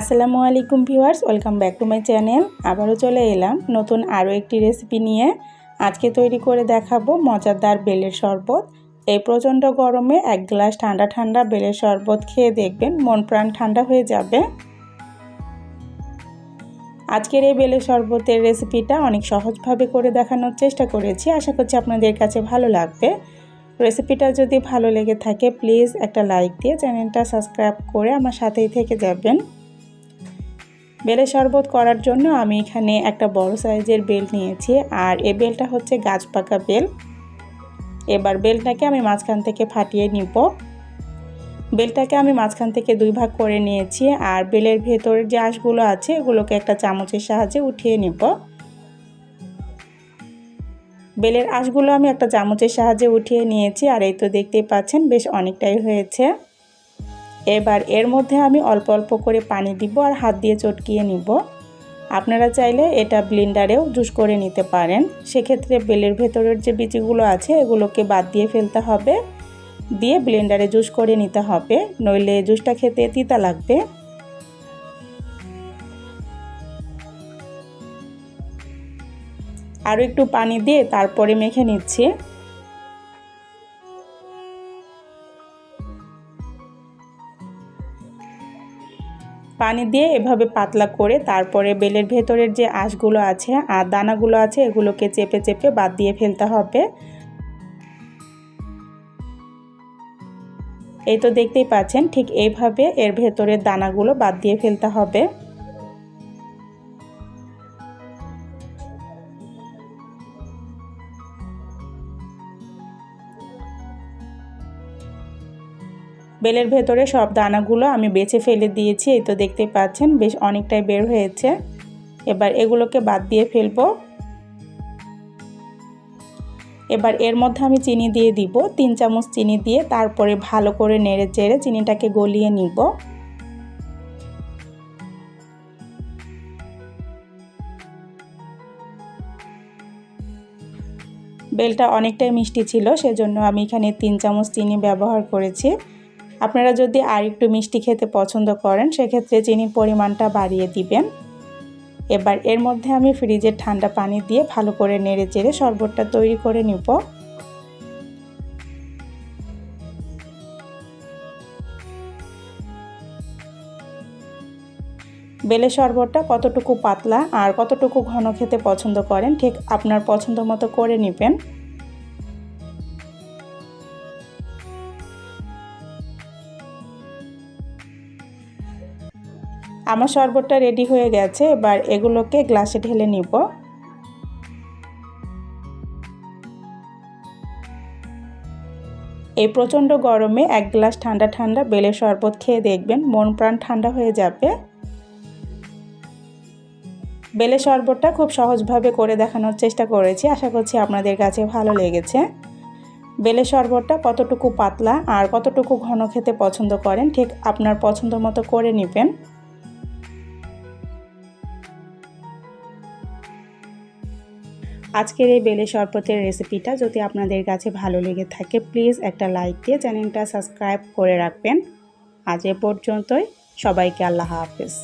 আসসালামু আলাইকুম viewers, welcome back to my channel. আবারও চলে এলাম নতুন আরও একটি রেসিপি নিয়ে। আজকে তৈরি করে দেখাবো মজাদার বেলের শরবত। এই প্রচণ্ড গরমে এক গ্লাস ঠান্ডা ঠান্ডা বেলের শরবত খেয়ে দেখবেন মন প্রাণ ঠান্ডা হয়ে যাবে। আজকের এই বেলের শরবতের রেসিপিটা অনেক সহজভাবে করে দেখানোর চেষ্টা করেছি। আশা করছি আপনাদের কাছে ভালো লাগবে। রেসিপিটা যদি ভালো লেগে থাকে, প্লিজ একটা লাইক দিয়ে চ্যানেলটা সাবস্ক্রাইব করে আমার সাথেই থেকে যাবেন। বেলের শরবত করার জন্য আমি এখানে একটা বড় সাইজের বেল নিয়েছি, আর এ বেলটা হচ্ছে গাছ পাকা বেল। এবার বেলটাকে আমি মাঝখান থেকে ফাটিয়ে নিব। বেলটাকে আমি মাঝখান থেকে দুই ভাগ করে নিয়েছি, আর বেলের ভেতরের যে আঁশগুলো আছে, এগুলোকে একটা চামচের সাহায্যে উঠিয়ে নিব। বেলের আঁশগুলো আমি একটা চামচের সাহায্যে উঠিয়ে নিয়েছি, আর এই তো দেখতেই পাচ্ছেন, বেশ অনেকটাই হয়েছে। এবার এর মধ্যে আমি অল্প অল্প করে পানি দিব আর হাত দিয়ে চটকিয়ে নিব। আপনারা চাইলে এটা ব্লেন্ডারেও জুস করে নিতে পারেন। সেক্ষেত্রে বেলের ভেতরের যে বিচিগুলো আছে, এগুলোকে বাদ দিয়ে ফেলতে হবে। দিয়ে ব্লেন্ডারে জুস করে নিতে হবে। নইলে জুসটা খেতে তিতা লাগবে। আরও একটু পানি দিয়ে তারপরে মেখে নিচ্ছি। পানি দিয়ে এভাবে পাতলা করে তারপরে বেলের ভেতরের যে আঁশগুলো আছে আর দানাগুলো আছে, এগুলোকে চেপে চেপে বাদ দিয়ে ফেলতে হবে। এই তো দেখতেই পাচ্ছেন, ঠিক এইভাবে এর ভেতরের দানাগুলো বাদ দিয়ে ফেলতে হবে। বেলের ভেতরে সব দানাগুলো আমি বেছে ফেলে দিয়েছি, এই তো দেখতে পাচ্ছেন, বেশ অনেকটাই বের হয়েছে। এবার এগুলোকে বাদ দিয়ে ফেলব। এবার এর মধ্যে আমি চিনি দিয়ে দিব, তিন চামচ চিনি দিয়ে তারপরে ভালো করে নেড়ে চেড়ে চিনিটাকে গলিয়ে নিব। বেলটা অনেকটাই মিষ্টি ছিল, সেজন্য আমি এখানে তিন চামচ চিনি ব্যবহার করেছি। আপনারা যদি আর একটু মিষ্টি খেতে পছন্দ করেন, সেক্ষেত্রে চিনির পরিমাণটা বাড়িয়ে দিবেন। এবার এর মধ্যে আমি ফ্রিজের ঠান্ডা পানি দিয়ে ভালো করে নেড়ে চেড়ে শরবতটা তৈরি করে নিব। বেলে শরবতটা কতটুকু পাতলা আর কতটুকু ঘন খেতে পছন্দ করেন, ঠিক আপনার পছন্দ মতো করে নেবেন। আমার শরবতটা রেডি হয়ে গেছে, এবার এগুলোকে গ্লাসে ঢেলে নিব। এই প্রচণ্ড গরমে এক গ্লাস ঠান্ডা ঠান্ডা বেলের শরবত খেয়ে দেখবেন, মন প্রাণ ঠান্ডা হয়ে যাবে। বেলের শরবতটা খুব সহজভাবে করে দেখানোর চেষ্টা করেছি, আশা করছি আপনাদের কাছে ভালো লেগেছে। বেলের শরবতটা কতটুকু পাতলা আর কতটুকু ঘন খেতে পছন্দ করেন, ঠিক আপনার পছন্দ মতো করে নেবেন। আজকের এই বেলে শরবতের রেসিপিটা যদি আপনাদের কাছে ভালো লেগে থাকে প্লিজ একটা লাইক দিয়ে চ্যানেলটা সাবস্ক্রাইব করে রাখবেন। আজ এ পর্যন্তই। সবাইকে আল্লাহ হাফেজ।